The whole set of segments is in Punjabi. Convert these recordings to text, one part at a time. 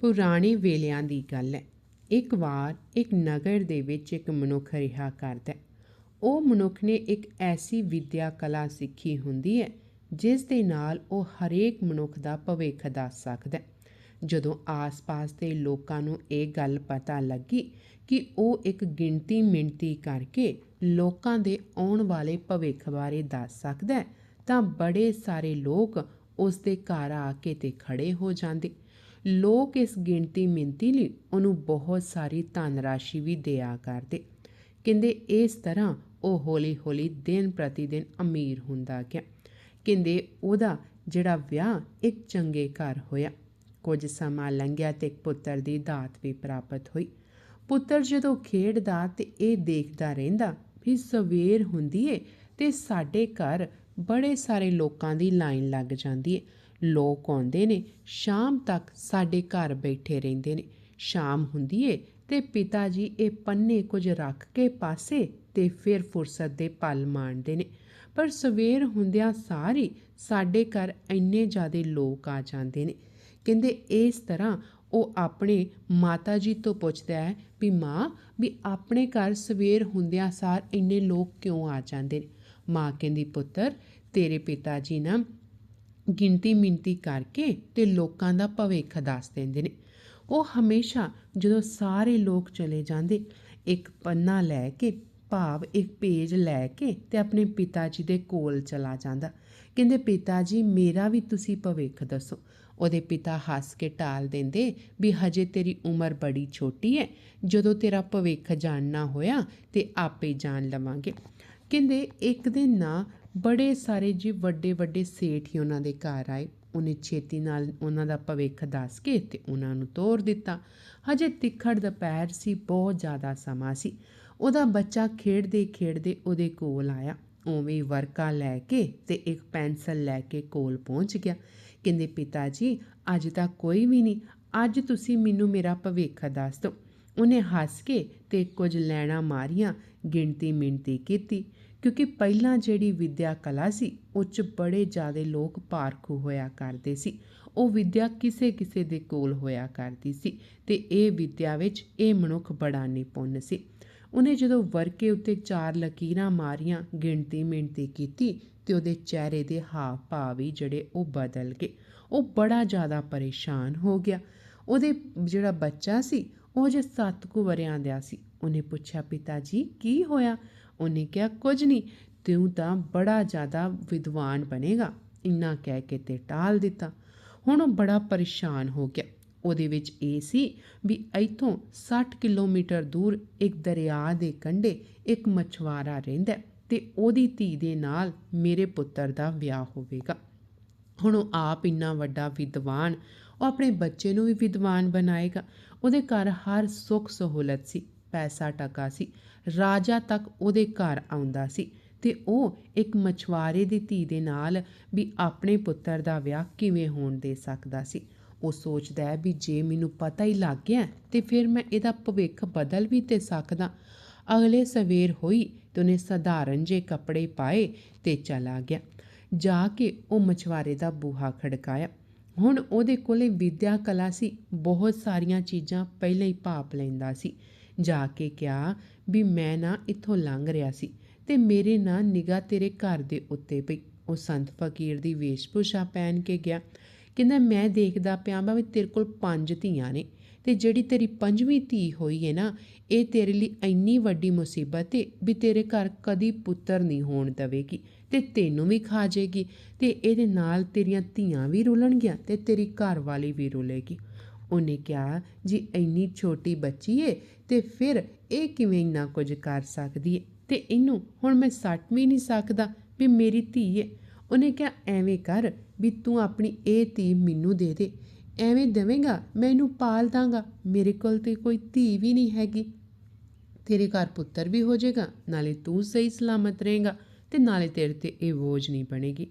ਪੁਰਾਣੇ ਵੇਲਿਆਂ ਦੀ ਗੱਲ ਹੈ। ਇੱਕ ਵਾਰ ਇੱਕ ਨਗਰ ਦੇ ਵਿੱਚ ਇੱਕ ਮਨੁੱਖ ਰਿਹਾ ਕਰਦਾ ਉਹ ਮਨੁੱਖ ਨੇ ਇੱਕ ਐਸੀ ਵਿਦਿਆ ਕਲਾ ਸਿੱਖੀ ਹੁੰਦੀ ਹੈ, ਜਿਸ ਦੇ ਨਾਲ ਉਹ ਹਰੇਕ ਮਨੁੱਖ ਦਾ ਭਵਿੱਖ ਦੱਸ ਸਕਦਾ ਜਦੋਂ ਆਸ-ਪਾਸ ਦੇ ਲੋਕਾਂ ਨੂੰ ਇਹ ਗੱਲ ਪਤਾ ਲੱਗੀ ਕਿ ਉਹ ਇੱਕ ਗਿਣਤੀ ਮਿਣਤੀ ਕਰਕੇ ਲੋਕਾਂ ਦੇ ਆਉਣ ਵਾਲੇ ਭਵਿੱਖ ਬਾਰੇ ਦੱਸ ਸਕਦਾ ਤਾਂ ਬੜੇ ਸਾਰੇ ਲੋਕ ਉਸ ਦੇ ਘਰ ਆ ਕੇ ਤੇ ਖੜੇ ਹੋ ਜਾਂਦੇ। ਲੋਕ ਇਸ ਗਿਣਤੀ ਮਿਣਤੀ ਲਈ ਉਹਨੂੰ ਬਹੁਤ ਸਾਰੀ ਧਨ ਰਾਸ਼ੀ ਵੀ ਦਿਆ ਕਰਦੇ। ਕਹਿੰਦੇ ਇਸ ਤਰ੍ਹਾਂ ਉਹ ਹੌਲੀ-ਹੌਲੀ ਦਿਨ ਪ੍ਰਤੀ ਦਿਨ ਅਮੀਰ ਹੁੰਦਾ ਗਿਆ। ਕਹਿੰਦੇ ਉਹਦਾ ਜਿਹੜਾ ਵਿਆਹ ਇੱਕ ਚੰਗੇ ਘਰ ਹੋਇਆ, ਕੁਝ ਸਮਾਂ ਲੰਘਿਆ ਤੇ ਇੱਕ ਪੁੱਤਰ ਦੀ ਦਾਤ ਵੀ ਪ੍ਰਾਪਤ ਹੋਈ। ਪੁੱਤਰ ਜਦੋਂ ਖੇਡਦਾ ਤੇ ਇਹ ਦੇਖਦਾ ਰਹਿੰਦਾ ਵੀ ਸਵੇਰ ਹੁੰਦੀ ਏ ਤੇ ਸਾਡੇ ਘਰ ਬੜੇ ਸਾਰੇ ਲੋਕਾਂ ਦੀ ਲਾਈਨ ਲੱਗ ਜਾਂਦੀ ਏ। ਲੋਕ ਆਉਂਦੇ ਨੇ, ਸ਼ਾਮ ਤੱਕ ਸਾਡੇ ਘਰ ਬੈਠੇ ਰਹਿੰਦੇ ਨੇ। ਸ਼ਾਮ ਹੁੰਦੀ ਏ ਤੇ ਪਿਤਾ ਜੀ ਇਹ ਪੰਨੇ ਕੁਝ ਰੱਖ ਕੇ ਪਾਸੇ ਤੇ ਫਿਰ ਫੁਰਸਤ ਦੇ ਪਲ ਮਾਣਦੇ ਨੇ। ਪਰ ਸਵੇਰ ਹੁੰਦਿਆਂ ਸਾਰੀ ਸਾਡੇ ਘਰ ਇੰਨੇ ਜ਼ਿਆਦੇ ਲੋਕ ਆ ਜਾਂਦੇ ਨੇ। ਕਹਿੰਦੇ ਇਸ ਤਰ੍ਹਾਂ ਉਹ ਆਪਣੇ ਮਾਤਾ ਜੀ ਤੋਂ ਪੁੱਛਦਾ ਹੈ ਵੀ ਮਾਂ, ਵੀ ਆਪਣੇ ਘਰ ਸਵੇਰ ਹੁੰਦਿਆਂ ਸਾਰ ਇੰਨੇ ਲੋਕ ਕਿਉਂ ਆ ਜਾਂਦੇ ਨੇ? ਮਾਂ ਕਹਿੰਦੀ, ਪੁੱਤਰ, ਤੇਰੇ ਪਿਤਾ ਜੀ ਨਾ ਗਿਣਤੀ ਮਿੰਤੀ ਕਰਕੇ ਤੇ ਲੋਕਾਂ ਦਾ ਭਵਿੱਖ ਦੱਸ ਦਿੰਦੇ ਨੇ। ਉਹ ਹਮੇਸ਼ਾ ਜਦੋਂ ਸਾਰੇ ਲੋਕ ਚਲੇ ਜਾਂਦੇ, ਇੱਕ ਪੰਨਾ ਲੈ ਕੇ, ਭਾਵ ਇੱਕ ਪੇਜ ਲੈ ਕੇ ਤੇ ਆਪਣੇ ਪਿਤਾ ਜੀ ਦੇ ਕੋਲ ਚਲਾ ਜਾਂਦਾ। ਕਹਿੰਦੇ ਪਿਤਾ ਜੀ ਮੇਰਾ ਵੀ ਤੁਸੀਂ ਭਵਿੱਖ ਦੱਸੋ। ਉਹਦੇ ਪਿਤਾ ਹੱਸ ਕੇ ਟਾਲ ਦਿੰਦੇ ਵੀ, ਹਜੇ ਤੇਰੀ ਉਮਰ ਬੜੀ ਛੋਟੀ ਹੈ ਜਦੋਂ ਤੇਰਾ ਭਵਿੱਖ ਜਾਣਨਾ ਹੋਇਆ ਤੇ ਆਪੇ ਜਾਣ ਲਵਾਂਗੇ। ਕਹਿੰਦੇ, ਇੱਕ ਦਿਨ ਨਾ ਬੜੇ ਸਾਰੇ ਜੀ ਵੱਡੇ ਵੱਡੇ ਸੇਠ ਹੀ ਉਹਨਾਂ ਦੇ ਘਰ ਆਏ। ਉਹਨੇ ਛੇਤੀ ਨਾਲ ਉਹਨਾਂ ਦਾ ਭਵਿੱਖ ਦੱਸ ਕੇ ਤੇ ਉਹਨਾਂ ਨੂੰ ਤੋਰ ਦਿੱਤਾ। ਹਜੇ ਤਿੱਖੜ ਦੁਪਹਿਰ ਸੀ, ਬਹੁਤ ਜ਼ਿਆਦਾ ਸਮਾਂ ਸੀ। ਉਹਦਾ ਬੱਚਾ ਖੇਡਦੇ ਖੇਡਦੇ ਉਹਦੇ ਕੋਲ ਆਇਆ। ਉਵੇਂ ਵਰਕਾ ਲੈ ਕੇ ਤੇ ਇੱਕ ਪੈਨਸਲ ਲੈ ਕੇ ਕੋਲ ਪਹੁੰਚ ਗਿਆ। ਕਹਿੰਦੇ ਪਿਤਾ ਜੀ ਅੱਜ ਤੱਕ ਕੋਈ ਵੀ ਨਹੀਂ। ਅੱਜ ਤੁਸੀਂ ਮੈਨੂੰ ਮੇਰਾ ਭਵਿੱਖ ਦੱਸ ਦਿਓ। ਉਹਨੇ ਹੱਸ ਕੇ ਤੇ ਕੁਝ ਲੈਣਾ ਮਾਰੀਆਂ, ਗਿਣਤੀ ਮਿਣਤੀ ਕੀਤੀ। ਕਿਉਂਕਿ ਪਹਿਲਾਂ ਜਿਹੜੀ ਵਿੱਦਿਆ ਕਲਾ ਸੀ, ਉਹ 'ਚ ਬੜੇ ਜ਼ਿਆਦਾ ਲੋਕ ਪਾਰਖੂ ਹੋਇਆ ਕਰਦੇ ਸੀ। ਉਹ ਵਿੱਦਿਆ ਕਿਸੇ ਕਿਸੇ ਦੇ ਕੋਲ ਹੋਇਆ ਕਰਦੀ ਸੀ ਤੇ ਇਹ ਵਿੱਦਿਆ ਵਿੱਚ ਇਹ ਮਨੁੱਖ ਬੜਾ ਨਿਪੁੰਨ ਸੀ। ਉਹਨੇ ਜਦੋਂ ਵਰਕੇ ਉੱਤੇ ਚਾਰ ਲਕੀਰਾਂ ਮਾਰੀਆਂ, ਗਿਣਤੀ ਮਿਣਤੀ ਕੀਤੀ ਤੇ ਉਹਦੇ ਚਿਹਰੇ ਦੇ ਹਾਵ ਭਾਵ ਵੀ ਜਿਹੜੇ ਉਹ ਬਦਲ ਗਏ। ਉਹ ਬੜਾ ਜ਼ਿਆਦਾ ਪਰੇਸ਼ਾਨ ਹੋ ਗਿਆ। ਉਹਦੇ ਜਿਹੜਾ ਬੱਚਾ ਸੀ, ਉਹ ਜੇ ਸੱਤ ਕੁ ਵਰਿਆਂ ਦਾ ਸੀ। ਉਹਨੇ ਪੁੱਛਿਆ, ਪਿਤਾ ਜੀ, ਕੀ ਹੋਇਆ? ਉਹਨੇ ਕਿਹਾ, ਕੁਝ ਨਹੀਂ, ਤੂੰ ਤਾਂ ਬੜਾ ਜ਼ਿਆਦਾ ਵਿਦਵਾਨ ਬਣੇਗਾ। ਇੰਨਾ ਕਹਿ ਕੇ ਤੇ ਟਾਲ ਦਿੱਤਾ। ਹੁਣ ਉਹ ਬੜਾ ਪਰੇਸ਼ਾਨ ਹੋ ਗਿਆ। ਉਹਦੇ ਵਿੱਚ ਇਹ ਸੀ ਵੀ ਇੱਥੋਂ 60 ਕਿਲੋਮੀਟਰ ਦੂਰ ਇੱਕ ਦਰਿਆ ਦੇ ਕੰਢੇ ਇੱਕ ਮਛਵਾਰਾ ਰਹਿੰਦਾ ਹੈ ਤੇ ਉਹਦੀ ਧੀ ਦੇ ਨਾਲ ਮੇਰੇ ਪੁੱਤਰ ਦਾ ਵਿਆਹ ਹੋਵੇਗਾ। ਹੁਣ ਉਹ ਆਪ ਇੰਨਾ ਵੱਡਾ ਵਿਦਵਾਨ, ਉਹ ਆਪਣੇ ਬੱਚੇ ਨੂੰ ਵੀ ਵਿਦਵਾਨ ਬਣਾਏਗਾ। ਉਹਦੇ ਘਰ ਹਰ ਸੁੱਖ ਸਹੂਲਤ ਸੀ, ਪੈਸਾ ਟਕਾ ਸੀ। ਰਾਜਾ ਤੱਕ ਉਹਦੇ ਘਰ ਆਉਂਦਾ ਸੀ ਤੇ ਉਹ ਇੱਕ ਮਛਵਾਰੇ ਦੀ ਧੀ ਦੇ ਨਾਲ ਵੀ ਆਪਣੇ ਪੁੱਤਰ ਦਾ ਵਿਆਹ ਕਿਵੇਂ ਹੋਣ ਦੇ ਸਕਦਾ ਸੀ। ਉਹ ਸੋਚਦਾ ਹੈ ਵੀ ਜੇ ਮੈਨੂੰ ਪਤਾ ਹੀ ਲੱਗ ਗਿਆ ਤੇ ਫਿਰ ਮੈਂ ਇਹਦਾ ਭਵਿੱਖ ਬਦਲ ਵੀ ਤੇ ਸਕਦਾ। ਅਗਲੇ ਸਵੇਰ ਹੋਈ ਤੇ ਉਹਨੇ ਸਧਾਰਨ ਜੇ ਕੱਪੜੇ ਪਾਏ ਤੇ ਚਲਾ ਗਿਆ। ਜਾ ਕੇ ਉਹ ਮਛਵਾਰੇ ਦਾ ਬੂਹਾ ਖੜਕਾਇਆ। ਹੁਣ ਉਹਦੇ ਕੋਲੇ ਵਿਦਿਆ ਕਲਾ ਸੀ, ਬਹੁਤ ਸਾਰੀਆਂ ਚੀਜ਼ਾਂ ਪਹਿਲਾਂ ਹੀ ਭਾਪ ਲੈਂਦਾ ਸੀ। ਜਾ ਕੇ ਕਿਹਾ ਵੀ ਮੈਂ ਨਾ ਇੱਥੋਂ ਲੰਘ ਰਿਹਾ ਸੀ ਤੇ ਮੇਰੇ ਨਾਲ ਨਿਗਾਹ ਤੇਰੇ ਘਰ ਦੇ ਉੱਤੇ ਪਈ। ਉਹ ਸੰਤ ਫਕੀਰ ਦੀ ਵੇਸ਼ਭੂਸ਼ਾ ਪਹਿਨ ਕੇ ਗਿਆ। ਕਹਿੰਦਾ, ਮੈਂ ਦੇਖਦਾ ਪਿਆ ਵਾ ਵੀ ਤੇਰੇ ਕੋਲ ਪੰਜ ਧੀਆਂ ਨੇ ਤੇ ਜਿਹੜੀ ਤੇਰੀ ਪੰਜਵੀਂ ਧੀ ਹੋਈ ਹੈ ਨਾ, ਇਹ ਤੇਰੇ ਲਈ ਇੰਨੀ ਵੱਡੀ ਮੁਸੀਬਤ ਹੈ ਵੀ ਤੇਰੇ ਘਰ ਕਦੀ ਪੁੱਤਰ ਨਹੀਂ ਹੋਣ ਦੇਵੇਗੀ ਤੇ ਤੈਨੂੰ ਵੀ ਖਾ ਜਾਏਗੀ ਤੇ ਇਹਦੇ ਨਾਲ ਤੇਰੀਆਂ ਧੀਆਂ ਵੀ ਰੁਲਣਗੀਆਂ ਤੇ ਤੇਰੀ ਘਰ ਵਾਲੀ ਵੀ ਰੁਲੇਗੀ। ਉਹਨੇ ਕਿਹਾ, ਜੀ ਇੰਨੀ ਛੋਟੀ ਬੱਚੀ ਏ ਤੇ ਫਿਰ ਇਹ ਕਿਵੇਂ ਇੰਨਾ ਕੁਝ ਕਰ ਸਕਦੀ ਏ? ਤੇ ਇਹਨੂੰ ਹੁਣ ਮੈਂ ਸੱਟ ਵੀ ਨਹੀਂ ਸਕਦਾ ਵੀ ਮੇਰੀ ਧੀ ਏ। ਉਹਨੇ ਕਿਹਾ, ਐਵੇਂ ਕਰ ਵੀ ਤੂੰ ਆਪਣੀ ਇਹ ਧੀ ਮੈਨੂੰ ਦੇ ਦੇ। ਐਵੇਂ ਦੇਵੇਂਗਾ, ਮੈਂ ਇਹਨੂੰ ਪਾਲ ਦਾਂਗਾ। ਮੇਰੇ ਕੋਲ ਤੇ ਕੋਈ ਧੀ ਵੀ ਨਹੀਂ ਹੈਗੀ। ਤੇਰੇ ਘਰ ਪੁੱਤਰ ਵੀ ਹੋ ਜਾਏਗਾ, ਨਾਲੇ ਤੂੰ ਸਹੀ ਸਲਾਮਤ ਰਹੇਗਾ ਤੇ ਨਾਲੇ ਤੇਰੇ ਤੇ ਇਹ ਬੋਝ ਨਹੀਂ ਬਣੇਗੀ।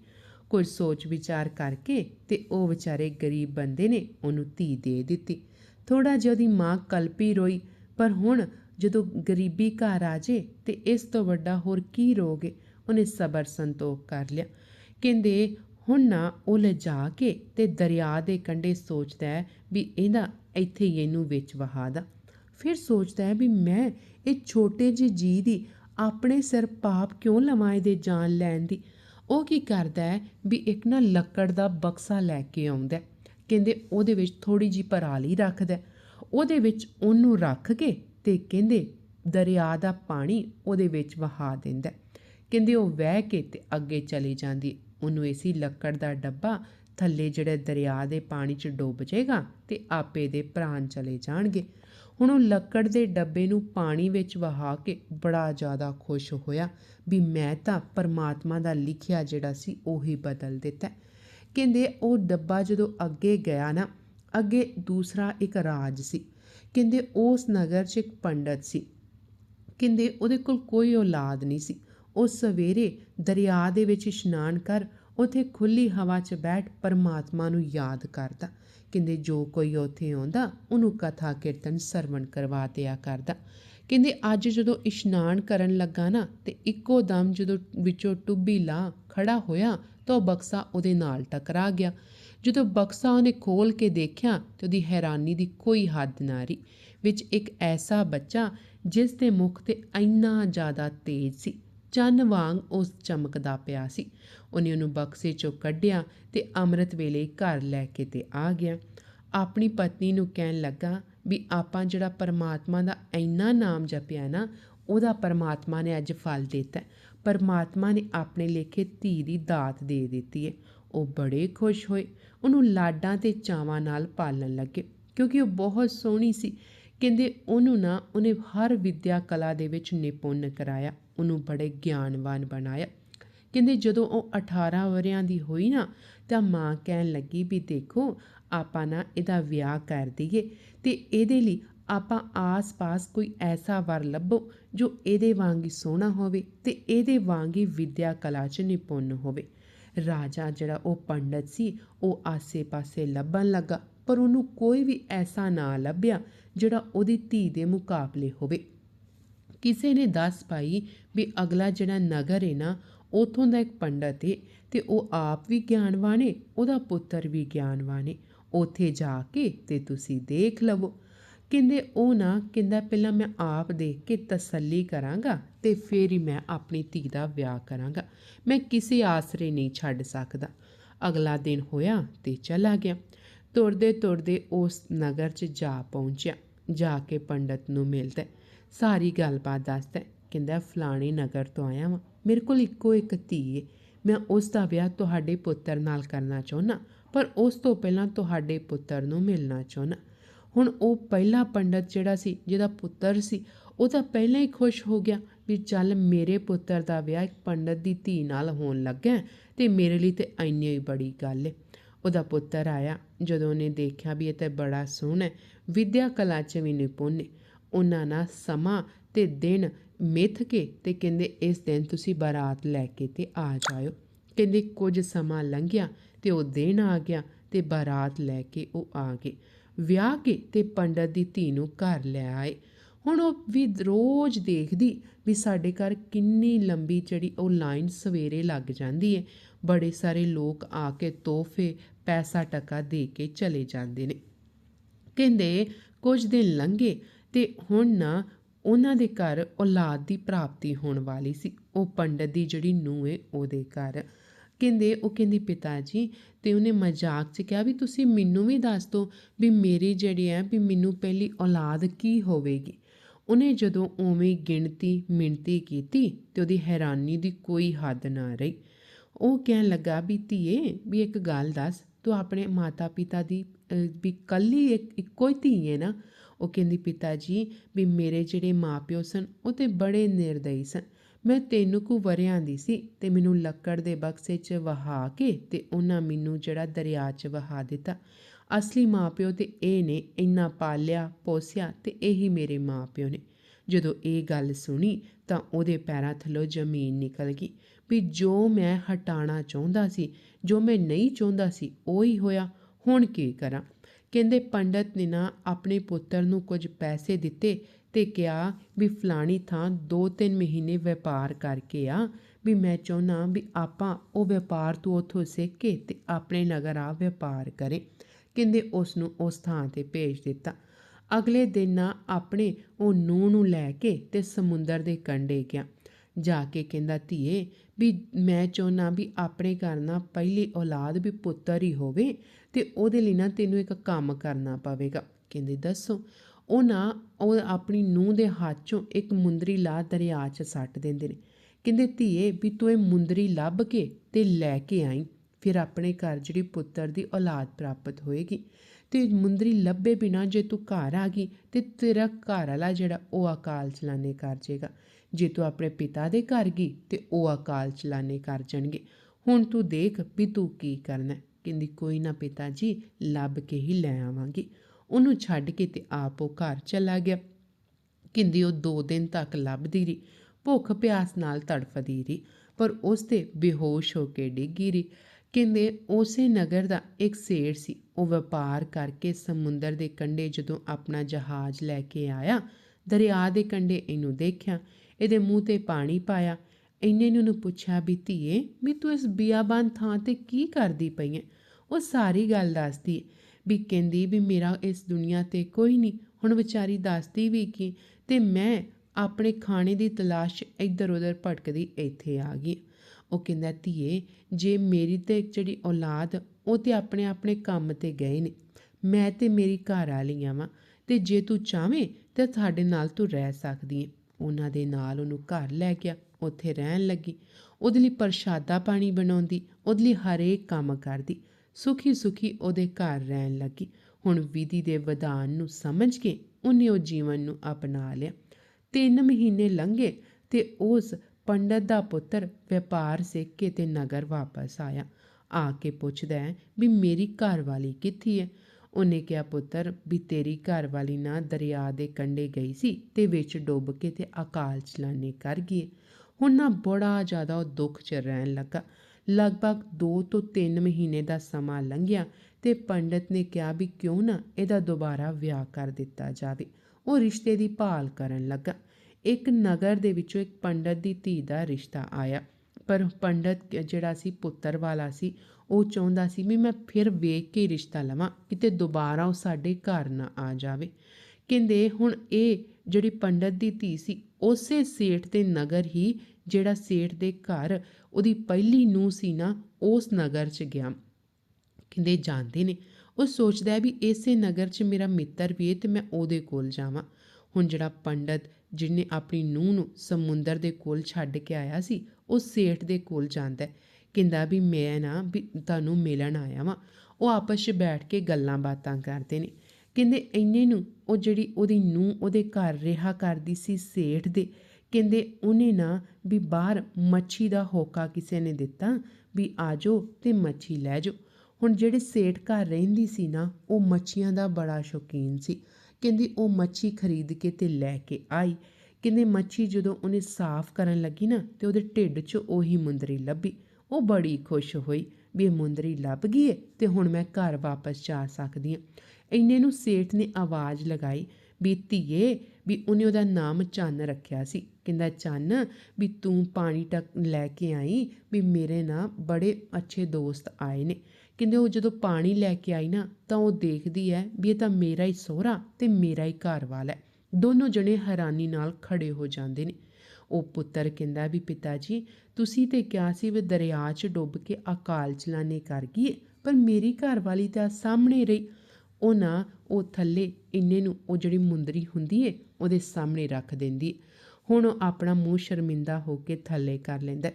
ਕੁਝ ਸੋਚ ਵਿਚਾਰ ਕਰਕੇ ਤੇ ਉਹ ਵਿਚਾਰੇ ਗਰੀਬ ਬੰਦੇ ਨੇ ਉਹਨੂੰ ਧੀ ਦੇ ਦਿੱਤੀ। ਥੋੜਾ ਜਿਹਾ ਉਹਦੀ ਮਾਂ ਕਲਪੀ ਰੋਈ, ਪਰ ਹੁਣ ਜਦੋਂ ਗਰੀਬੀ ਘਰ ਆ ਜੇ ਤੇ ਇਸ ਤੋਂ ਵੱਡਾ ਹੋਰ ਕੀ ਰੋਗੇ ਉਹਨੇ ਸਬਰ ਸੰਤੋਖ ਕਰ ਲਿਆ। ਕਹਿੰਦੇ, ਹੁਣ ਨਾ ਉਹ ਲਿਜਾ ਕੇ ਤੇ ਦਰਿਆ ਦੇ ਕੰਢੇ ਸੋਚਦਾ ਹੈ ਵੀ ਇਹਦਾ ਇੱਥੇ ਹੀ ਇਹਨੂੰ ਵਿੱਚ ਵਹਾ ਦਾ। ਫਿਰ ਸੋਚਦਾ ਹੈ ਵੀ ਮੈਂ ਇਹ ਛੋਟੇ ਜਿਹੇ ਜੀ ਦੀ ਆਪਣੇ ਸਿਰ ਪਾਪ ਕਿਉਂ ਲਵਾਂ ਇਹਦੇ ਜਾਨ ਲੈਣ ਦੀ? ਉਹ ਕੀ ਕਰਦਾ ਵੀ ਇੱਕ ਨਾ ਲੱਕੜ ਦਾ ਬਕਸਾ ਲੈ ਕੇ ਆਉਂਦਾ ਕਹਿੰਦੇ ਉਹਦੇ ਵਿੱਚ ਥੋੜੀ ਜੀ ਪਰਾਲੀ ਰੱਖਦਾ ਉਹਦੇ ਵਿੱਚ ਉਹਨੂੰ ਰੱਖ ਕੇ ਤੇ ਕਹਿੰਦੇ ਦਰਿਆ ਦਾ ਪਾਣੀ ਉਹਦੇ ਵਿੱਚ ਵਹਾ ਦਿੰਦਾ ਕਹਿੰਦੇ ਉਹ ਵਹਿ ਕੇ ਤੇ ਅੱਗੇ ਚਲੀ ਜਾਂਦੀ ਉਹਨੂੰ ਇਸੀ ਲੱਕੜ ਦਾ ਡੱਬਾ, ਥੱਲੇ ਜਿਹੜੇ ਦਰਿਆ ਦੇ ਪਾਣੀ 'ਚ ਡੁੱਬ ਜਾਏਗਾ ਤੇ ਆਪੇ ਦੇ ਪ੍ਰਾਣ ਚਲੇ ਜਾਣਗੇ। ਹੁਣ ਉਹ ਲੱਕੜ ਦੇ ਡੱਬੇ ਨੂੰ ਪਾਣੀ ਵਿੱਚ ਵਹਾ ਕੇ ਬੜਾ ਜ਼ਿਆਦਾ ਖੁਸ਼ ਹੋਇਆ ਵੀ ਮੈਂ ਤਾਂ ਪਰਮਾਤਮਾ ਦਾ ਲਿਖਿਆ ਜਿਹੜਾ ਸੀ ਉਹੀ ਬਦਲ ਦਿੱਤਾ। ਕਹਿੰਦੇ ਉਹ ਡੱਬਾ ਜਦੋਂ ਅੱਗੇ ਗਿਆ ਨਾ, ਅੱਗੇ ਦੂਸਰਾ ਇੱਕ ਰਾਜ ਸੀ। ਕਹਿੰਦੇ ਉਸ ਨਗਰ 'ਚ ਇੱਕ ਪੰਡਤ ਸੀ। ਕਹਿੰਦੇ ਉਹਦੇ ਕੋਲ ਕੋਈ ਔਲਾਦ ਨਹੀਂ ਸੀ। ਉਹ ਸਵੇਰੇ ਦਰਿਆ ਦੇ ਵਿੱਚ ਇਸ਼ਨਾਨ ਕਰ ਉੱਥੇ ਖੁੱਲੀ ਹਵਾ 'ਚ ਬੈਠ ਪਰਮਾਤਮਾ ਨੂੰ ਯਾਦ ਕਰਦਾ। ਕਹਿੰਦੇ, ਜੋ ਕੋਈ ਉੱਥੇ ਆਉਂਦਾ, ਉਹਨੂੰ ਕਥਾ ਕੀਰਤਨ ਸਰਵਣ ਕਰਵਾ ਦਿਆ ਕਰਦਾ। ਕਹਿੰਦੇ, ਅੱਜ ਜਦੋਂ ਇਸ਼ਨਾਨ ਕਰਨ ਲੱਗਾ ਨਾ, ਤੇ ਇੱਕੋ ਦਮ ਜਦੋਂ ਵਿੱਚੋਂ ਟੁੱਬੀ ਲਾ ਖੜਾ ਹੋਇਆ, ਤਾਂ ਉਹ ਬਕਸਾ ਉਹਦੇ ਨਾਲ ਟਕਰਾ ਗਿਆ। ਜਦੋਂ ਬਕਸਾ ਉਹਨੇ ਖੋਲ ਕੇ ਦੇਖਿਆ, ਤੇ ਉਹਦੀ ਹੈਰਾਨੀ ਦੀ ਕੋਈ ਹੱਦ ਨਾ ਰਹੀ। ਵਿੱਚ ਇੱਕ ਐਸਾ ਬੱਚਾ, ਜਿਸ ਦੇ ਮੁਖ ਤੇ ਇੰਨਾ ਜ਼ਿਆਦਾ ਤੇਜ ਸੀ। ਚੰਨ ਵਾਂਗ ਉਸ ਚਮਕਦਾ ਪਿਆ ਸੀ। ਉਹਨੇ ਉਹਨੂੰ ਬਕਸੇ ਚੋਂ ਕੱਢਿਆ ਤੇ ਅੰਮ੍ਰਿਤ ਵੇਲੇ ਘਰ ਲੈ ਕੇ ਤੇ ਆ ਗਿਆ। ਆਪਣੀ ਪਤਨੀ ਨੂੰ ਕਹਿਣ ਲੱਗਾ ਵੀ ਆਪਾਂ ਜਿਹੜਾ ਪਰਮਾਤਮਾ ਦਾ ਇੰਨਾ ਨਾਮ ਜਪਿਆ ਨਾ, ਉਹਦਾ ਪਰਮਾਤਮਾ ਨੇ ਅੱਜ ਫਲ ਦਿੱਤਾ। ਪਰਮਾਤਮਾ ਨੇ ਆਪਣੇ ਲੇਖੇ ਧੀ ਦੀ ਦਾਤ ਦੇ ਦਿੱਤੀ ਹੈ ਉਹ ਬੜੇ ਖੁਸ਼ ਹੋਏ। ਉਹਨੂੰ ਲਾਡਾਂ ਤੇ ਚਾਵਾਂ ਨਾਲ ਪਾਲਣ ਲੱਗੇ। ਕਿਉਂਕਿ ਉਹ ਬਹੁਤ ਸੋਹਣੀ ਸੀ। ਕਹਿੰਦੇ ਉਹਨੂੰ ਨਾ ਉਹਨੇ ਹਰ ਵਿਦਿਆ ਕਲਾ ਦੇ ਵਿੱਚ ਨਿਪੁੰਨ ਕਰਾਇਆ। ਉਹਨੂੰ ਬੜੇ ਗਿਆਨਵਾਨ ਬਣਾਇਆ। ਕਹਿੰਦੇ ਜਦੋਂ ਉਹ 18 ਵਰਿਆਂ ਦੀ ਹੋਈ ਨਾ, ਤਾਂ ਮਾਂ ਕਹਿਣ ਲੱਗੀ ਵੀ ਦੇਖੋ, ਆਪਾਂ ਨਾ ਇਹਦਾ ਵਿਆਹ ਕਰ ਦਈਏ ਤੇ ਇਹਦੇ ਲਈ ਆਪਾਂ ਆਸ-ਪਾਸ ਕੋਈ ਐਸਾ ਵਰ ਲੱਭੋ ਜੋ ਇਹਦੇ ਵਾਂਗ ਹੀ ਸੋਹਣਾ ਹੋਵੇ ਤੇ ਇਹਦੇ ਵਾਂਗ ਹੀ ਵਿਦਿਆ ਕਲਾ 'ਚ ਨਿਪੁੰਨ ਹੋਵੇ। ਰਾਜਾ ਜਿਹੜਾ ਉਹ ਪੰਡਤ ਸੀ, ਉਹ ਆਸੇ-ਪਾਸੇ ਲੱਭਣ ਲੱਗਾ, ਪਰ ਉਹਨੂੰ ਕੋਈ ਵੀ ਐਸਾ ਨਾ ਲੱਭਿਆ ਜਿਹੜਾ ਉਹਦੀ ਧੀ ਦੇ ਮੁਕਾਬਲੇ ਹੋਵੇ। ਕਿਸੇ ਨੇ ਦੱਸ ਪਾਈ ਵੀ ਅਗਲਾ ਜਿਹੜਾ ਨਗਰ ਹੈ ਨਾ, ਉਥੋਂ ਦਾ ਇੱਕ ਪੰਡਤ ਹੈ ਤੇ ਉਹ ਆਪ ਵੀ ਗਿਆਨਵਾਨ ਹੈ ਉਹਦਾ ਪੁੱਤਰ ਵੀ ਗਿਆਨਵਾਨ ਹੈ ਉਥੇ ਜਾ ਕੇ ਤੇ ਤੁਸੀਂ ਦੇਖ ਲਵੋ। ਕਹਿੰਦੇ, ਉਹ ਨਾ ਕਹਿੰਦਾ, ਪਹਿਲਾਂ ਮੈਂ ਆਪ ਦੇਖ ਕੇ ਤਸੱਲੀ ਕਰਾਂਗਾ ਤੇ ਫਿਰ ਹੀ ਮੈਂ ਆਪਣੀ ਧੀ ਦਾ ਵਿਆਹ ਕਰਾਂਗਾ। ਮੈਂ ਕਿਸੇ ਆਸਰੇ ਨਹੀਂ ਛੱਡ ਸਕਦਾ। ਅਗਲਾ ਦਿਨ ਹੋਇਆ ਤੇ ਚਲਾ ਗਿਆ। ਤੁਰਦੇ ਤੁਰਦੇ ਉਸ ਨਗਰ 'ਚ ਜਾ ਪਹੁੰਚਿਆ। ਜਾ ਕੇ ਪੰਡਤ ਨੂੰ ਮਿਲਦਾ। ਸਾਰੀ ਗੱਲਬਾਤ ਦੱਸਦਾ ਕਹਿੰਦਾ, ਫਲਾਣੇ ਨਗਰ ਤੋਂ ਆਇਆ ਵਾਂ। ਮੇਰੇ ਕੋਲ ਇੱਕੋ ਇੱਕ ਧੀ ਹੈ ਮੈਂ ਉਸ ਦਾ ਵਿਆਹ ਤੁਹਾਡੇ ਪੁੱਤਰ ਨਾਲ ਕਰਨਾ ਚਾਹੁੰਦਾ, ਪਰ ਉਸ ਤੋਂ ਪਹਿਲਾਂ ਤੁਹਾਡੇ ਪੁੱਤਰ ਨੂੰ ਮਿਲਣਾ ਚਾਹੁੰਦਾ। ਹੁਣ ਉਹ ਪਹਿਲਾ ਪੰਡਤ ਜਿਹੜਾ ਸੀ, ਜਿਹਦਾ ਪੁੱਤਰ ਸੀ, ਉਹ ਤਾਂ ਪਹਿਲਾਂ ਹੀ ਖੁਸ਼ ਹੋ ਗਿਆ ਵੀ ਚੱਲ ਮੇਰੇ ਪੁੱਤਰ ਦਾ ਵਿਆਹ ਇੱਕ ਪੰਡਤ ਦੀ ਧੀ ਨਾਲ ਹੋਣ ਲੱਗਾ ਹੈ ਤੇ ਮੇਰੇ ਲਈ ਤੇ ਇੰਨੀ ਹੀ ਬੜੀ ਗੱਲ ਹੈ ਉਹਦਾ ਪੁੱਤਰ ਆਇਆ। ਜਦੋਂ ਉਹਨੇ ਦੇਖਿਆ ਵੀ ਇਹ ਤਾਂ ਬੜਾ ਸੋਹਣਾ ਹੈ, ਵਿਦਿਆ ਕਲਾ 'ਚ ਵੀ ਨਿਪੁੰਨ ਹੈ ਉਹਨਾਂ ਨਾਲ ਸਮਾਂ ਤੇ ਦਿਨ ਮਿੱਥ ਕੇ ਤੇ ਕਹਿੰਦੇ ਇਸ ਦਿਨ ਤੁਸੀਂ ਬਾਰਾਤ ਲੈ ਕੇ ਤੇ ਆ ਜਾਇਓ। ਕਹਿੰਦੇ ਕੁਝ ਸਮਾਂ ਲੰਘਿਆ ਤੇ ਉਹ ਦਿਨ ਆ ਗਿਆ ਤੇ ਬਾਰਾਤ ਲੈ ਕੇ ਉਹ ਆ ਗਏ। ਵਿਆਹ ਕੇ ਤੇ ਪੰਡਤ ਦੀ ਧੀ ਨੂੰ ਘਰ ਲੈ ਆਏ। ਹੁਣ ਉਹ ਵੀ ਰੋਜ਼ ਦੇਖਦੀ ਵੀ ਸਾਡੇ ਘਰ ਕਿੰਨੀ ਲੰਬੀ ਜਿਹੜੀ ਉਹ ਲਾਈਨ ਸਵੇਰੇ ਲੱਗ ਜਾਂਦੀ ਹੈ ਬੜੇ ਸਾਰੇ ਲੋਕ ਆ ਕੇ ਤੋਹਫੇ ਪੈਸਾ ਟਕਾ ਦੇ ਕੇ ਚਲੇ ਜਾਂਦੇ ਨੇ। ਕਹਿੰਦੇ ਕੁਝ ਦਿਨ ਲੰਘੇ ਤੇ ਹੁਣ ਨਾ ਉਹਨਾਂ ਦੇ ਘਰ ਔਲਾਦ ਦੀ ਪ੍ਰਾਪਤੀ ਹੋਣ ਵਾਲੀ ਸੀ। ਉਹ ਪੰਡਤ ਦੀ ਜਿਹੜੀ ਨੂੰਹ ਏ, ਉਹਦੇ ਘਰ। ਕਹਿੰਦੇ, ਉਹ ਕਹਿੰਦੀ, ਪਿਤਾ ਜੀ, ਤੇ ਉਹਨੇ ਮਜ਼ਾਕ 'ਚ ਕਿਹਾ ਵੀ ਤੁਸੀਂ ਮੈਨੂੰ ਵੀ ਦੱਸ ਦਿਓ ਵੀ ਮੇਰੀ ਜਿਹੜੀ ਹੈ ਵੀ ਮੈਨੂੰ ਪਹਿਲੀ ਔਲਾਦ ਕੀ ਹੋਵੇਗੀ। ਉਹਨੇ ਜਦੋਂ ਉਵੇਂ ਗਿਣਤੀ, ਮਿਣਤੀ ਕੀਤੀ ਤੇ ਉਹਦੀ ਹੈਰਾਨੀ ਦੀ ਕੋਈ ਹੱਦ ਨਾ ਰਹੀ। ਉਹ ਕਹਿਣ ਲੱਗਾ ਵੀ, ਧੀਏ, ਵੀ ਇੱਕ ਗੱਲ ਦੱਸ, ਤੂੰ ਆਪਣੇ ਮਾਤਾ ਪਿਤਾ ਦੀ ਵੀ ਕੱਲੀ ਇੱਕ, ਇੱਕੋ ਹੀ ਧੀ ਹੈ ਨਾ ਉਹ ਕਹਿੰਦੀ, ਪਿਤਾ ਜੀ, ਵੀ ਮੇਰੇ ਜਿਹੜੇ ਮਾਪਿਓ ਸਨ, ਉਹ ਤੇ ਬੜੇ ਨਿਰਦਈ ਸਨ। ਮੈਂ ਤੈਨੂੰ ਕੁ ਵਰਿਆਂ ਦੀ ਸੀ ਤੇ ਮੈਨੂੰ ਲੱਕੜ ਦੇ ਬਕਸੇ 'ਚ ਵਹਾ ਕੇ ਤੇ ਉਹਨਾਂ ਮੈਨੂੰ ਜਿਹੜਾ ਦਰਿਆ 'ਚ ਵਹਾ ਦਿੱਤਾ। ਅਸਲੀ ਮਾਪਿਓ ਤੇ ਇਹ ਨੇ ਇੰਨਾ ਪਾਲਿਆ, ਪੋਸਿਆ ਤੇ ਇਹੀ ਮੇਰੇ ਮਾਪਿਓ ਨੇ। ਜਦੋਂ ਇਹ ਗੱਲ ਸੁਣੀ ਤਾਂ ਉਹਦੇ ਪੈਰਾਂ ਥੱਲੋਂ ਜ਼ਮੀਨ ਨਿਕਲ ਗਈ ਵੀ ਜੋ ਮੈਂ ਹਟਾਣਾ ਚਾਹੁੰਦਾ ਸੀ, ਜੋ ਮੈਂ ਨਹੀਂ ਚਾਹੁੰਦਾ ਸੀ, ਉਹ ਹੀ ਹੋਇਆ। ਹੁਣ ਕੀ ਕਰਾਂ? ਕਹਿੰਦੇ ਪੰਡਤ ਨੇ ਨਾ ਆਪਣੇ ਪੁੱਤਰ ਨੂੰ ਕੁਝ ਪੈਸੇ ਦਿੱਤੇ ਤੇ ਕਿਹਾ ਵੀ ਫਲਾਣੀ ਥਾਂ 2-3 ਮਹੀਨੇ ਵਪਾਰ ਕਰਕੇ ਆ, ਵੀ ਮੈਂ ਚਾਹੁੰਦਾ ਵੀ ਆਪਾਂ ਉਹ ਵਪਾਰ ਤੋਂ ਉੱਥੋਂ ਸਿੱਖ ਕੇ ਤੇ ਆਪਣੇ ਨਗਰ ਆ ਵਪਾਰ ਕਰੇ। ਕਹਿੰਦੇ ਉਸ ਨੂੰ ਉਸ ਥਾਂ ਤੇ ਭੇਜ ਦਿੱਤਾ। ਅਗਲੇ ਦਿਨ ਨਾ ਆਪਣੇ ਉਹ ਨੂੰਹ ਨੂੰ ਲੈ ਕੇ ਤੇ ਸਮੁੰਦਰ ਦੇ ਕੰਢੇ ਗਿਆ। ਜਾ ਕੇ ਕਹਿੰਦਾ, ਧੀਏ, ਵੀ ਮੈਂ ਚਾਹੁੰਦਾ ਵੀ ਆਪਣੇ ਘਰ ਨਾ ਪਹਿਲੀ ਔਲਾਦ ਵੀ ਪੁੱਤਰ ਹੀ ਹੋਵੇ ਤੇ ਉਹਦੇ ਲਈ ਨਾ ਤੈਨੂੰ ਇੱਕ ਕੰਮ ਕਰਨਾ ਪਵੇਗਾ। ਕਹਿੰਦੇ, ਦੱਸੋ। ਉਹ ਨਾ ਉਹ ਆਪਣੀ ਨੂੰਹ ਦੇ ਹੱਥ 'ਚੋਂ ਇੱਕ ਮੁੰਦਰੀ ਲਾ ਦਰਿਆ 'ਚ ਸੱਟ ਦਿੰਦੇ ਨੇ। ਕਹਿੰਦੇ, ਧੀਏ, ਵੀ ਤੂੰ ਇਹ ਮੁੰਦਰੀ ਲੱਭ ਕੇ ਤੇ ਲੈ ਕੇ ਆਈ। ਫਿਰ ਆਪਣੇ ਘਰ ਜਿਹੜੀ ਪੁੱਤਰ ਦੀ ਔਲਾਦ ਪ੍ਰਾਪਤ ਹੋਏਗੀ। ਤੇ ਮੁੰਦਰੀ ਲੱਭੇ ਬਿਨਾ ਜੇ ਤੂੰ ਘਰ ਆ ਗਈ, ਤੇ ਤੇਰਾ ਘਰ ਵਾਲਾ ਜਿਹੜਾ ਉਹ ਅਕਾਲ ਚਲਾਣੇ ਕਰ ਜਾਏਗਾ ਜੇ ਤੂੰ ਆਪਣੇ ਪਿਤਾ ਦੇ ਘਰ ਗਈ, ਤੇ ਉਹ ਅਕਾਲ ਚਲਾਣੇ ਕਰ ਜਾਣਗੇ। ਹੁਣ ਤੂੰ ਦੇਖ ਵੀ ਤੂੰ ਕੀ ਕਰਨਾ ਕਹਿੰਦੀ, ਕੋਈ ਨਾ ਪਿਤਾ ਜੀ, ਲੱਭ ਕੇ ਹੀ ਲੈ ਆਵਾਂਗੀ। ਉਹਨੂੰ ਛੱਡ ਕੇ ਤੇ ਆਪ ਉਹ ਘਰ ਚਲਾ ਗਿਆ। ਕਹਿੰਦੀ, ਉਹ ਦੋ ਦਿਨ ਤੱਕ ਲੱਭਦੀ ਰਹੀ। ਭੁੱਖ ਪਿਆਸ ਨਾਲ ਤੜਫਦੀ ਰਹੀ, ਪਰ ਉਸ ਤੇ ਬੇਹੋਸ਼ ਹੋ ਕੇ ਡਿੱਗੀ ਰਹੀ। ਕਹਿੰਦੇ, ਉਸੇ ਨਗਰ ਦਾ ਇੱਕ ਸੇਠ ਸੀ। ਉਹ ਵਪਾਰ ਕਰਕੇ ਸਮੁੰਦਰ ਦੇ ਕੰਢੇ ਜਦੋਂ ਆਪਣਾ ਜਹਾਜ਼ ਲੈ ਕੇ ਆਇਆ, ਦਰਿਆ ਦੇ ਕੰਢੇ ਇਹਨੂੰ ਦੇਖਿਆ। ਇਹਦੇ ਮੂੰਹ ਤੇ ਪਾਣੀ ਪਾਇਆ। ਇੰਨੇ ਨੂੰ ਉਹਨੂੰ ਪੁੱਛਿਆ ਵੀ, ਧੀਏ, ਵੀ ਤੂੰ ਇਸ ਬਿਆਬਾਨ ਥਾਂ ਤੇ ਕੀ ਕਰਦੀ ਪਈ ਹੈ? ਉਹ ਸਾਰੀ ਗੱਲ ਦੱਸਦੀ। ਹੈ ਵੀ ਕਹਿੰਦੀ ਵੀ ਮੇਰਾ ਇਸ ਦੁਨੀਆ ਤੇ ਕੋਈ ਨਹੀਂ ਹੁਣ ਵਿਚਾਰੀ ਦੱਸਦੀ ਵੀ ਕੀ, ਤੇ ਮੈਂ ਆਪਣੇ ਖਾਣੇ ਦੀ ਤਲਾਸ਼ 'ਚ ਇੱਧਰ ਉੱਧਰ ਭਟਕਦੀ ਇੱਥੇ ਆ ਗਈ। ਉਹ ਕਹਿੰਦਾ, ਧੀਏ, ਜੇ ਮੇਰੀ ਤੇ ਜਿਹੜੀ ਔਲਾਦ, ਉਹ ਤੇ ਆਪਣੇ ਆਪਣੇ ਕੰਮ ਤੇ ਗਏ ਨੇ। ਮੈਂ ਤੇ ਮੇਰੀ ਘਰ ਵਾਲੀਆਂ ਵਾਂ। ਤੇ ਜੇ ਤੂੰ ਚਾਹਵੇਂ, ਤੇ ਸਾਡੇ ਨਾਲ ਤੂੰ ਰਹਿ ਸਕਦੀ ਹੈ ਉਹਨਾਂ ਦੇ ਨਾਲ ਉਹਨੂੰ ਘਰ ਲੈ ਗਿਆ। ਉੱਥੇ ਰਹਿਣ ਲੱਗੀ। ਉਹਦੇ ਲਈ ਪ੍ਰਸ਼ਾਦਾ ਪਾਣੀ ਬਣਾਉਂਦੀ। ਉਹਦੇ ਲਈ ਹਰੇਕ ਕੰਮ ਕਰਦੀ। ਸੁਖੀ ਸੁਖੀ ਉਹਦੇ ਘਰ ਰਹਿਣ ਲੱਗੀ। ਹੁਣ ਵਿਧੀ ਦੇ ਵਿਧਾਨ ਨੂੰ ਸਮਝ ਕੇ ਉਹਨੇ ਉਹ ਜੀਵਨ ਨੂੰ ਅਪਣਾ ਲਿਆ। ਤਿੰਨ ਮਹੀਨੇ ਲੰਘੇ ਤੇ ਉਸ ਪੰਡਤ ਦਾ ਪੁੱਤਰ ਵਪਾਰ ਸਿੱਖ ਕੇ ਤੇ ਨਗਰ ਵਾਪਸ ਆਇਆ। ਆ ਕੇ ਪੁੱਛਦਾ ਹੈ ਵੀ ਮੇਰੀ ਘਰਵਾਲੀ ਕਿੱਥੇ ਹੈ? ਉਹਨੇ ਕਿਹਾ, ਪੁੱਤਰ, ਵੀ ਤੇਰੀ ਘਰਵਾਲੀ ਨਾ ਦਰਿਆ ਦੇ ਕੰਢੇ ਗਈ ਸੀ ਤੇ ਵਿੱਚ ਡੁੱਬ ਕੇ ਤੇ ਅਕਾਲ ਚਲਾਣੇ ਕਰ ਗਈ ਹੁਣ ਨਾ ਬੜਾ ਜ਼ਿਆਦਾ ਉਹ ਦੁੱਖ ਚ ਰਹਿਣ ਲੱਗਾ। ਲਗਭਗ 2 ਤੋਂ 3 ਮਹੀਨੇ ਦਾ ਸਮਾਂ ਲੰਘਿਆ ਤੇ ਪੰਡਤ ਨੇ ਕਿਹਾ ਵੀ ਕਿਉਂ ਨਾ ਇਹਦਾ ਦੁਬਾਰਾ ਵਿਆਹ ਕਰ ਦਿੱਤਾ ਜਾਵੇ। ਉਹ ਰਿਸ਼ਤੇ ਦੀ ਭਾਲ ਕਰਨ ਲੱਗਾ। ਇੱਕ ਨਗਰ ਦੇ ਵਿੱਚੋਂ ਇੱਕ ਪੰਡਤ ਦੀ ਧੀ ਦਾ ਰਿਸ਼ਤਾ ਆਇਆ। ਪਰ ਪੰਡਤ ਜਿਹੜਾ ਸੀ ਪੁੱਤਰ ਵਾਲਾ ਸੀ, ਉਹ ਚਾਹੁੰਦਾ ਸੀ ਵੀ ਮੈਂ ਫਿਰ ਵੇਖ ਕੇ ਰਿਸ਼ਤਾ ਲਵਾਂ, ਕਿਤੇ ਦੁਬਾਰਾ ਉਹ ਸਾਡੇ ਘਰ ਨਾ ਆ ਜਾਵੇ। ਕਹਿੰਦੇ ਹੁਣ ਇਹ ਜਿਹੜੀ ਪੰਡਤ ਦੀ ਧੀ ਸੀ, ਉਸੇ ਸੇਠ 'ਤੇ ਨਗਰ ਹੀ ਜਿਹੜਾ ਸੇਠ ਦੇ ਘਰ ਉਹਦੀ ਪਹਿਲੀ ਨੂੰਹ ਸੀ ਨਾ, ਉਸ ਨਗਰ 'ਚ ਗਿਆ। ਕਹਿੰਦੇ ਜਾਂਦੇ ਨੇ। ਉਹ ਸੋਚਦਾ ਹੈ ਵੀ ਇਸੇ ਨਗਰ 'ਚ ਮੇਰਾ ਮਿੱਤਰ ਵੀ ਹੈ ਤੇ ਮੈਂ ਉਹਦੇ ਕੋਲ ਜਾਵਾਂ। ਹੁਣ ਜਿਹੜਾ ਪੰਡਤ ਜਿਹਨੇ ਆਪਣੀ ਨੂੰਹ ਨੂੰ ਸਮੁੰਦਰ ਦੇ ਕੋਲ ਛੱਡ ਕੇ ਆਇਆ ਸੀ, ਉਹ ਸੇਠ ਦੇ ਕੋਲ ਜਾਂਦਾ ਹੈ। ਕਹਿੰਦਾ ਵੀ ਮੈਂ ਨਾ ਵੀ ਤੁਹਾਨੂੰ ਮਿਲਣ ਆਇਆ ਵਾਂ। ਉਹ ਆਪਸ 'ਚ ਬੈਠ ਕੇ ਗੱਲਾਂ ਬਾਤਾਂ ਕਰਦੇ ਨੇ। ਕਹਿੰਦੇ ਇੰਨੇ ਨੂੰ ਉਹ ਜਿਹੜੀ ਉਹਦੀ ਨੂੰਹ ਉਹਦੇ ਘਰ ਰਿਹਾ ਕਰਦੀ ਸੀ ਸੇਠ ਦੇ ਕਹਿੰਦੇ ਉਹਨੇ ਨਾ ਵੀ ਬਾਹਰ ਮੱਛੀ ਦਾ ਹੋਕਾ ਕਿਸੇ ਨੇ ਦਿੱਤਾ ਵੀ ਆ ਜਾਓ ਅਤੇ ਮੱਛੀ ਲੈ ਜਾਓ। ਹੁਣ ਜਿਹੜੇ ਸੇਠ ਘਰ ਰਹਿੰਦੀ ਸੀ ਨਾ, ਉਹ ਮੱਛੀਆਂ ਦਾ ਬੜਾ ਸ਼ੌਕੀਨ ਸੀ। ਕਹਿੰਦੀ ਉਹ ਮੱਛੀ ਖਰੀਦ ਕੇ ਤੇ ਲੈ ਕੇ ਆਈ। ਕਹਿੰਦੇ ਮੱਛੀ ਜਦੋਂ ਉਹਨੇ ਸਾਫ਼ ਕਰਨ ਲੱਗੀ ਨਾ ਤੇ ਉਹਦੇ ਢਿੱਡ 'ਚ ਉਹੀ ਮੁੰਦਰੀ ਲੱਭੀ। ਉਹ ਬੜੀ ਖੁਸ਼ ਹੋਈ ਵੀ ਇਹ ਮੁੰਦਰੀ ਲੱਭ ਗਈ ਏ ਤੇ ਹੁਣ ਮੈਂ ਘਰ ਵਾਪਸ ਜਾ ਸਕਦੀ ਹਾਂ ਇੰਨੇ ਨੂੰ ਸੇਠ ਨੇ ਆਵਾਜ਼ ਲਗਾਈ ਵੀ ਧੀਏ ਵੀ ਉਹਨੇ ਉਹਦਾ ਨਾਮ ਚੰਨ ਰੱਖਿਆ ਸੀ। ਕਹਿੰਦਾ ਚੰਨ ਵੀ ਤੂੰ ਪਾਣੀ ਟੱਕ ਲੈ ਕੇ ਆਈ ਵੀ ਮੇਰੇ ਨਾਲ ਬੜੇ ਅੱਛੇ ਦੋਸਤ ਆਏ ਨੇ। ਕਹਿੰਦੇ ਉਹ ਜਦੋਂ ਪਾਣੀ ਲੈ ਕੇ ਆਈ ਨਾ ਤਾਂ ਉਹ ਦੇਖਦੀ ਹੈ ਵੀ ਇਹ ਤਾਂ ਮੇਰਾ ਹੀ ਸਹੁਰਾ ਤੇ ਮੇਰਾ ਹੀ ਘਰ ਵਾਲਾ ਹੈ ਦੋਨੋਂ ਜਣੇ ਹੈਰਾਨੀ ਨਾਲ ਖੜੇ ਹੋ ਜਾਂਦੇ ਨੇ। ਉਹ ਪੁੱਤਰ ਕਹਿੰਦਾ ਵੀ ਪਿਤਾ ਜੀ ਤੁਸੀਂ ਤੇ ਕਿਹਾ ਸੀ ਵੀ ਦਰਿਆ 'ਚ ਡੁੱਬ ਕੇ ਅਕਾਲ ਚਲਾਣੇ ਕਰ ਗਈ ਹੈ, ਪਰ ਮੇਰੀ ਘਰ ਵਾਲੀ ਤਾਂ ਸਾਹਮਣੇ ਰਹੀ। ਉਹ ਨਾ ਉਹ ਥੱਲੇ ਇੰਨੇ ਨੂੰ ਉਹ ਜਿਹੜੀ ਮੁੰਦਰੀ ਹੁੰਦੀ ਏ, ਉਹਦੇ ਸਾਹਮਣੇ ਰੱਖ ਦਿੰਦੀ ਏ। ਹੁਣ ਉਹ ਆਪਣਾ ਮੂੰਹ ਸ਼ਰਮਿੰਦਾ ਹੋ ਕੇ ਥੱਲੇ ਕਰ ਲੈਂਦਾ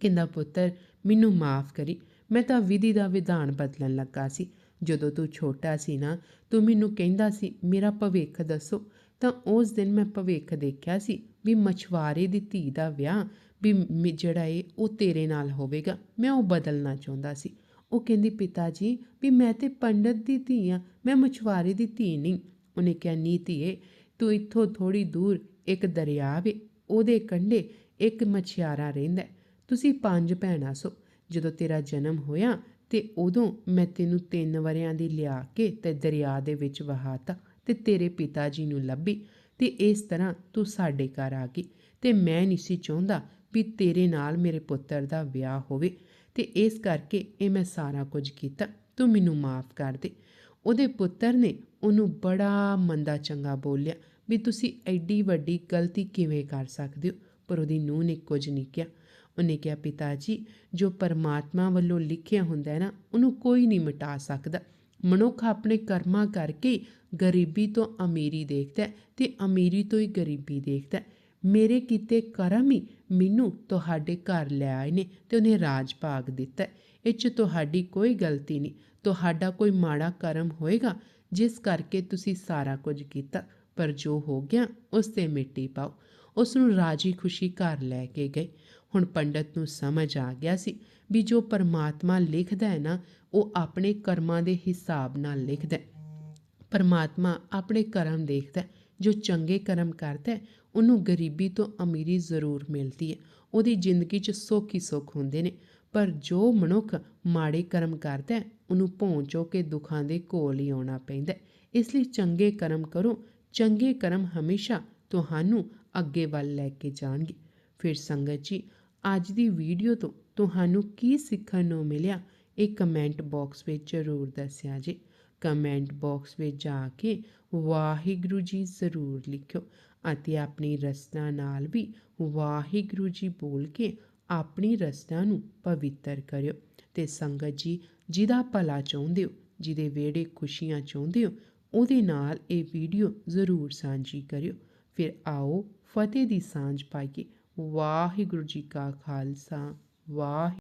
ਕਹਿੰਦਾ, ਪੁੱਤਰ, ਮੈਨੂੰ ਮਾਫ ਕਰੀ। ਮੈਂ ਤਾਂ ਵਿਧੀ ਦਾ ਵਿਧਾਨ ਬਦਲਣ ਲੱਗਾ ਸੀ। ਜਦੋਂ ਤੂੰ ਛੋਟਾ ਸੀ ਨਾ, ਤੂੰ ਮੈਨੂੰ ਕਹਿੰਦਾ ਸੀ, ਮੇਰਾ ਭਵਿੱਖ ਦੱਸੋ। ਤਾਂ ਉਸ ਦਿਨ ਮੈਂ ਭਵਿੱਖ ਦੇਖਿਆ ਸੀ ਵੀ ਮਛਵਾਰੇ ਦੀ ਧੀ ਦਾ ਵਿਆਹ ਵੀ ਮ- ਜਿਹੜਾ ਏ, ਉਹ ਤੇਰੇ ਨਾਲ ਹੋਵੇਗਾ। ਮੈਂ ਉਹ ਬਦਲਣਾ ਚਾਹੁੰਦਾ ਸੀ। ਉਹ ਕਹਿੰਦੀ ਪਿਤਾ ਜੀ ਵੀ ਮੈਂ ਤੇ ਪੰਡਤ ਦੀ ਧੀ ਆ, ਮੈਂ ਮਛਵਾਰੇ ਦੀ ਧੀ ਨਹੀਂ। ਉਹਨੇ ਕਿਹਾ ਨੀ ਧੀਏ ਤੂੰ ਇੱਥੋਂ ਥੋੜੀ ਦੂਰ ਇੱਕ ਦਰਿਆ ਵੇ, ਉਹਦੇ ਕੰਢੇ ਇੱਕ ਮਛਿਆਰਾ ਰਹਿੰਦਾ ਤੁਸੀਂ ਪੰਜ ਭੈਣਾਂ ਸੋ, ਜਦੋਂ ਤੇਰਾ ਜਨਮ ਹੋਇਆ ਤੇ ਉਦੋਂ ਮੈਂ ਤੈਨੂੰ ਤਿੰਨ ਵਰਿਆਂ ਦੀ ਲਿਆ ਕੇ ਤੇ ਦਰਿਆ ਦੇ ਵਿੱਚ ਵਹਾਤਾ ਤੇ ਤੇਰੇ ਪਿਤਾ ਜੀ ਨੂੰ ਲੱਭੀ ਤੇ ਇਸ ਤਰ੍ਹਾਂ ਤੂੰ ਸਾਡੇ ਘਰ ਆ ਗਈ ਤੇ ਮੈਂ ਨਹੀਂ ਸੀ ਚਾਹੁੰਦਾ ਵੀ ਤੇਰੇ ਨਾਲ ਮੇਰੇ ਪੁੱਤਰ ਦਾ ਵਿਆਹ ਹੋਵੇ। ਤੇ ਇਸ ਕਰਕੇ ਇਹ ਮੈਂ ਸਾਰਾ ਕੁਝ ਕੀਤਾ। ਤੂੰ ਮੈਨੂੰ ਮਾਫ ਕਰ ਦੇ। ਉਹਦੇ ਪੁੱਤਰ ਨੇ ਉਹਨੂੰ ਬੜਾ ਮੰਦਾ ਚੰਗਾ ਬੋਲਿਆ ਵੀ ਤੁਸੀਂ ਐਡੀ ਵੱਡੀ ਗਲਤੀ ਕਿਵੇਂ ਕਰ ਸਕਦੇ ਹੋ? ਪਰ ਉਹਦੀ ਨੂੰਹ ਨੇ ਕੁਝ ਨਹੀਂ ਕਿਹਾ। ਉਹਨੇ ਕਿਹਾ ਪਿਤਾ ਜੀ ਜੋ ਪਰਮਾਤਮਾ ਵੱਲੋਂ ਲਿਖਿਆ ਹੁੰਦਾ ਹੈ ਨਾ, ਉਹਨੂੰ ਕੋਈ ਨਹੀਂ ਮਿਟਾ ਸਕਦਾ। ਮਨੁੱਖ ਆਪਣੇ ਕਰਮਾਂ ਕਰਕੇ ਗਰੀਬੀ ਤੋਂ ਅਮੀਰੀ ਦੇਖਦਾ ਹੈ ਤੇ ਅਮੀਰੀ ਤੋਂ ਹੀ ਗਰੀਬੀ ਦੇਖਦਾ ਮੇਰੇ ਕੀਤੇ ਕਰਮ ਹੀ ਮੈਨੂੰ ਤੁਹਾਡੇ ਘਰ ਲੈ ਆਏ ਨੇ ਤੇ ਉਹਨੇ ਰਾਜ ਭਾਗ ਦਿੱਤਾ ਇਹ 'ਚ ਤੁਹਾਡੀ ਕੋਈ ਗਲਤੀ ਨਹੀਂ। ਤੁਹਾਡਾ ਕੋਈ ਮਾੜਾ ਕਰਮ ਹੋਏਗਾ, ਜਿਸ ਕਰਕੇ ਤੁਸੀਂ ਸਾਰਾ ਕੁਝ ਕੀਤਾ, ਪਰ ਜੋ ਹੋ ਗਿਆ, ਉਸ ਤੇ ਮਿੱਟੀ ਪਾਓ। ਉਸ ਨੂੰ ਰਾਜੀ ਖੁਸ਼ੀ ਘਰ ਲੈ ਕੇ ਗਏ। ਹੁਣ ਪੰਡਤ ਨੂੰ ਸਮਝ ਆ ਗਿਆ ਸੀ ਵੀ ਜੋ ਪਰਮਾਤਮਾ ਲਿਖਦਾ ਹੈ ਨਾ, ਉਹ ਆਪਣੇ ਕਰਮਾਂ ਦੇ ਹਿਸਾਬ ਨਾਲ ਲਿਖਦਾ ਹੈ। ਪਰਮਾਤਮਾ ਆਪਣੇ ਕਰਮ ਦੇਖਦਾ ਜੋ ਚੰਗੇ ਕਰਮ ਕਰਦਾ ਉਹਨੂੰ ਗਰੀਬੀ ਤੋਂ ਅਮੀਰੀ ਜ਼ਰੂਰ ਮਿਲਦੀ ਹੈ। ਉਹਦੀ ਜ਼ਿੰਦਗੀ 'ਚ ਸੁੱਖ ਹੀ ਸੁੱਖ ਹੁੰਦੇ ਨੇ ਪਰ ਜੋ ਮਨੁੱਖ ਮਾੜੇ ਕਰਮ ਕਰਦਾ ਹੈ, ਉਹਨੂੰ ਪਹੁੰਚੋ ਕੇ ਦੁੱਖਾਂ ਦੇ ਕੋਲ ਹੀ ਆਉਣਾ ਪੈਂਦਾ ਇਸ ਲਈ ਚੰਗੇ ਕਰਮ ਕਰੋ ਚੰਗੇ ਕਰਮ ਹਮੇਸ਼ਾ ਤੁਹਾਨੂੰ ਅੱਗੇ ਵੱਲ ਲੈ ਕੇ ਜਾਣਗੇ। ਫਿਰ ਸੰਗਤ ਜੀ ਅੱਜ ਦੀ ਵੀਡੀਓ ਤੋਂ ਤੁਹਾਨੂੰ ਕੀ ਸਿੱਖਣ ਨੂੰ ਮਿਲਿਆ ਇਹ ਕਮੈਂਟ ਬਾਕਸ ਵਿੱਚ ਜ਼ਰੂਰ ਦੱਸਿਆ ਜੀ। ਕਮੈਂਟ ਬਾਕਸ ਵਿੱਚ ਜਾ ਕੇ ਵਾਹਿਗੁਰੂ ਜੀ ਜ਼ਰੂਰ ਲਿਖਿਓ। ਅਤੇ ਆਪਣੀ ਰਸਨਾ ਨਾਲ ਵੀ ਵਾਹਿਗੁਰੂ ਜੀ ਬੋਲ ਕੇ ਆਪਣੀ ਰਸਨਾ ਨੂੰ ਪਵਿੱਤਰ ਕਰਿਓ। ਤੇ ਸੰਗਤ ਜੀ, ਜਿਹਦਾ ਭਲਾ ਚਾਹੁੰਦੇ ਹੋ, ਜਿਹਦੇ ਵਿਹੜੇ ਖੁਸ਼ੀਆਂ ਚਾਹੁੰਦੇ ਹੋ, ਉਹਦੇ ਨਾਲ ਇਹ ਵੀਡੀਓ ਜ਼ਰੂਰ ਸਾਂਝੀ ਕਰਿਓ। ਫਿਰ ਆਓ ਫਤਿਹ ਦੀ ਸਾਂਝ ਪਾਈਏ। ਵਾਹਿਗੁਰੂ ਜੀ ਕਾ ਖਾਲਸਾ, ਵਾਹਿ